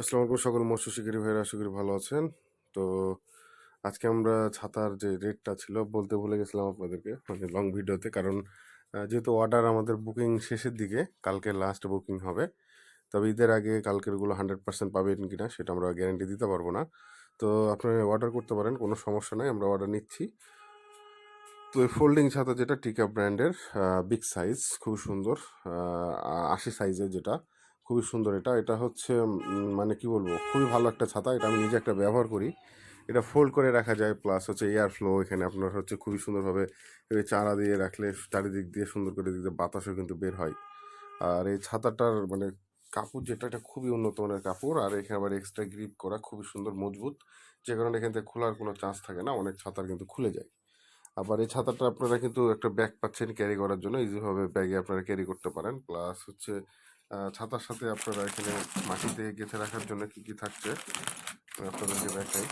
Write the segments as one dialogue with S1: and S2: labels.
S1: আসসালামু আলাইকুম সকল মৎস্য শিকারী ভাইরা আশা করি ভালো আছেন। তো আজকে আমরা ছাতার যে রেটটা ছিল বলতে ভুলে গেছিলাম আপনাদেরকে মানে লং ভিডিওতে কারণ যেহেতু অর্ডার আমাদের বুকিং শেষের দিকে, কালকে লাস্ট বুকিং হবে, তবে ঈদের আগে কালকেরগুলো হান্ড্রেড পার্সেন্ট পাবেন কিনা সেটা আমরা গ্যারান্টি দিতে পারব না। তো আপনারা অর্ডার করতে পারেন, কোনো সমস্যা নাই, আমরা অর্ডার নিচ্ছি। তো এই ফোল্ডিং ছাতা যেটা টিকা ব্র্যান্ডের বিগ সাইজ খুব সুন্দর আশি সাইজের যেটা খুবই সুন্দর এটা। এটা হচ্ছে মানে কি বলব, খুবই ভালো একটা ছাতা। এটা আমি নিজে একটা ব্যবহার করি। এটা ফোল্ড করে রাখা যায় প্লাস হচ্ছে এয়ার ফ্লো এখানে আপনার হচ্ছে খুবই সুন্দরভাবে চারা দিয়ে রাখলে চারিদিক দিয়ে সুন্দর করে দিয়ে বাতাসও কিন্তু বের হয়। আর এই ছাতাটার মানে কাপড় যেটা, এটা খুবই উন্নত মানের কাপড়। আর এখানে আবার এক্সট্রা গ্রিপ করা খুবই সুন্দর, মজবুত। যে কারণে এখান থেকে খোলার কোনো চান্স থাকে না, অনেক ছাতার কিন্তু খুলে যায়। আবার এই ছাতাটা আপনারা কিন্তু একটা ব্যাগ পাচ্ছেন ক্যারি করার জন্য ইজিভাবে ব্যাগে আপনারা ক্যারি করতে পারেন। প্লাস হচ্ছে ছাতার সাথে আপনারা এখানে মাটিতে গেঁথে রাখার জন্য কি কি থাকছে আপনাদেরকে দেখাই।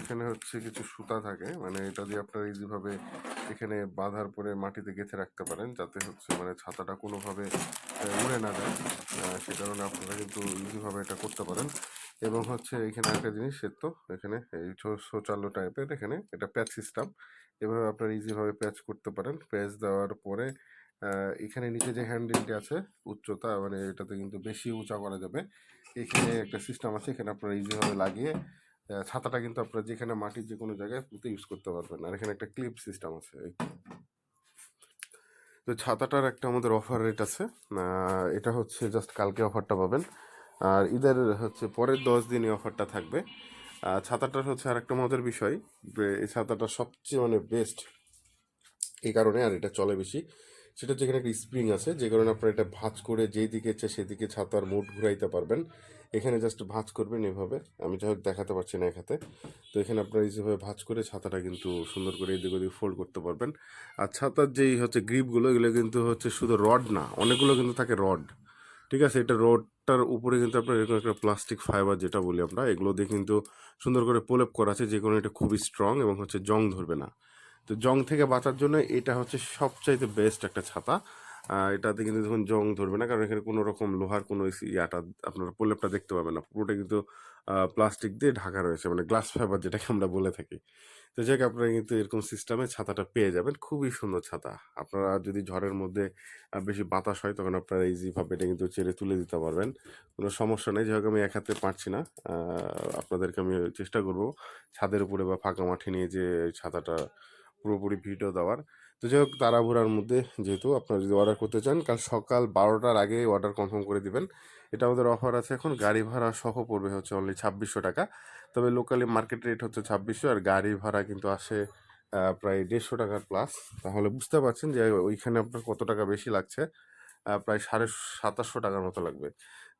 S1: এখানে হচ্ছে কিছু সুতা থাকে মানে এটা দিয়ে আপনারা ইজিভাবে এখানে বাঁধার পরে মাটিতে গেঁথে রাখতে পারেন, যাতে হচ্ছে মানে ছাতাটা কোনোভাবে উড়ে না যায়। সে কারণে আপনারা কিন্তু ইজিভাবে এটা করতে পারেন। এবং হচ্ছে এখানে একটা জিনিস, সে তো এখানে এই শৌচালয় টাইপের এখানে এটা প্যাচ সিস্টেম এভাবে আপনারা ইজিভাবে প্যাচ করতে পারেন। প্যাচ দেওয়ার পরে এখানে নিচে যে হ্যান্ডেলটি আছে, উচ্চতা মানে এটাতে কিন্তু বেশি উঁচা করা যাবে। এখানে একটা সিস্টেম আছে, এখানে আপনারা ইজিভাবে লাগিয়ে ছাতাটা কিন্তু আপনারা যেখানে মাটির যে কোনো জায়গায় পুঁতে ইউজ করতে পারবেন। আর এখানে একটা ক্লিপ সিস্টেম আছে তো। ছাতাটার একটা আমাদের অফার রেট আছে। এটা হচ্ছে জাস্ট কালকে অফারটা পাবেন। আর ঈদের হচ্ছে পরের দশ দিন এই অফারটা থাকবে। আর ছাতাটার হচ্ছে আর একটা মজার বিষয় এই ছাতাটা সবচেয়ে মানে বেস্ট এই কারণে, আর এটা চলে বেশি, সেটা হচ্ছে এখানে একটা স্প্রিং আছে, যে কারণে আপনার এটা ভাঁজ করে যেই দিকে ইচ্ছে সেদিকে ছাতার মুড ঘুরাইতে পারবেন। এখানে জাস্ট ভাঁজ করবেন এভাবে, আমি যাই দেখাতে পারছি না এক হাতে। তো এখানে আপনারা ইজিভাবে ভাঁজ করে ছাতাটা কিন্তু সুন্দর করে এদিক ওদিক ফোল্ড করতে পারবেন। আর ছাতার যেই হচ্ছে গ্রিপগুলো এগুলো কিন্তু হচ্ছে শুধু রড না, অনেকগুলো কিন্তু থাকে রড ঠিক আছে? এটা রোডটার উপরে কিন্তু আপনার এরকম একটা প্লাস্টিক ফাইবার যেটা বলি আমরা, এগুলো দিয়ে কিন্তু সুন্দর করে পোলেপ করা আছে, যে কোনো এটা খুবই স্ট্রং এবং হচ্ছে জং ধরবে না। তো জং থেকে বাঁচার জন্য এটা হচ্ছে সবচাইতে বেস্ট একটা ছাতা। এটাতে কিন্তু দেখুন জং ধরবে না, কারণ এখানে কোনো রকম লোহার কোনো ইয়াটা আপনার প্রলেপটা দেখতে পাবেন না। পুরোটা কিন্তু প্লাস্টিক দিয়ে ঢাকা রয়েছে মানে গ্লাস ফাইবার যেটাকে আমরা বলে থাকি। তো যাক আপনারা কিন্তু এরকম সিস্টেমে ছাতাটা পেয়ে যাবেন, খুবই সুন্দর ছাতা। আপনারা যদি ঝড়ের মধ্যে বেশি বাতাস হয়, তখন আপনারা ইজিভাবে এটা কিন্তু চেড়ে তুলে দিতে পারবেন। কোনো সমস্যা নেই যেহেতু আমি এক হাতে পারছি না। আপনাদেরকে আমি চেষ্টা করব ছাদের উপরে বা ফাঁকা মাঠে নিয়ে যে ছাতাটা পুরোপুরি ভিডিও দেওয়ার। তো যাই হোক, তাড়াহুড়ার মধ্যে যেহেতু আপনারা যদি অর্ডার করতে চান, কাল সকাল বারোটার আগে অর্ডার কনফার্ম করে দিবেন। এটা আমাদের অফার আছে এখন, গাড়ি ভাড়া সহ পড়বে হচ্ছে অনলি ছাব্বিশশো টাকা। তবে লোকালি মার্কেট রেট হচ্ছে ছাব্বিশশো, আর গাড়ি ভাড়া কিন্তু আসে প্রায় দেড়শো টাকার প্লাস তাহলে বুঝতে পারছেন যে ওইখানে আপনার কত টাকা বেশি লাগছে প্রায় সাড়ে সাতাশশো টাকার মতো লাগবে।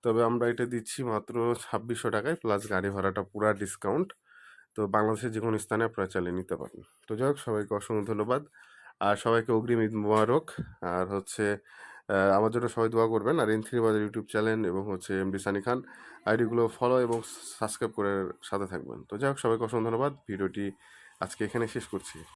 S1: তবে আমরা এটা দিচ্ছি মাত্র ছাব্বিশশো টাকায় প্লাস গাড়ি ভাড়াটা পুরা ডিসকাউন্ট তো বাংলাদেশের যে কোনো স্থানে আপনারা চালিয়ে নিতে পারেন। তো যাই হোক, সবাইকে অসংখ্য ধন্যবাদ। আর সবাইকে অগ্রিম ঈদ মোবারক। আর হচ্ছে আমার জন্য সবাই দোয়া করবেন। আর এন থ্রি বাজার ইউটিউব চ্যানেল এবং হচ্ছে এমডি সানি খান আইডিগুলো ফলো এবং সাবস্ক্রাইব করে সাথে থাকবেন। তো যাই হোক, সবাইকে অসংখ্য ধন্যবাদ। ভিডিওটি আজকে এখানে শেষ করছি।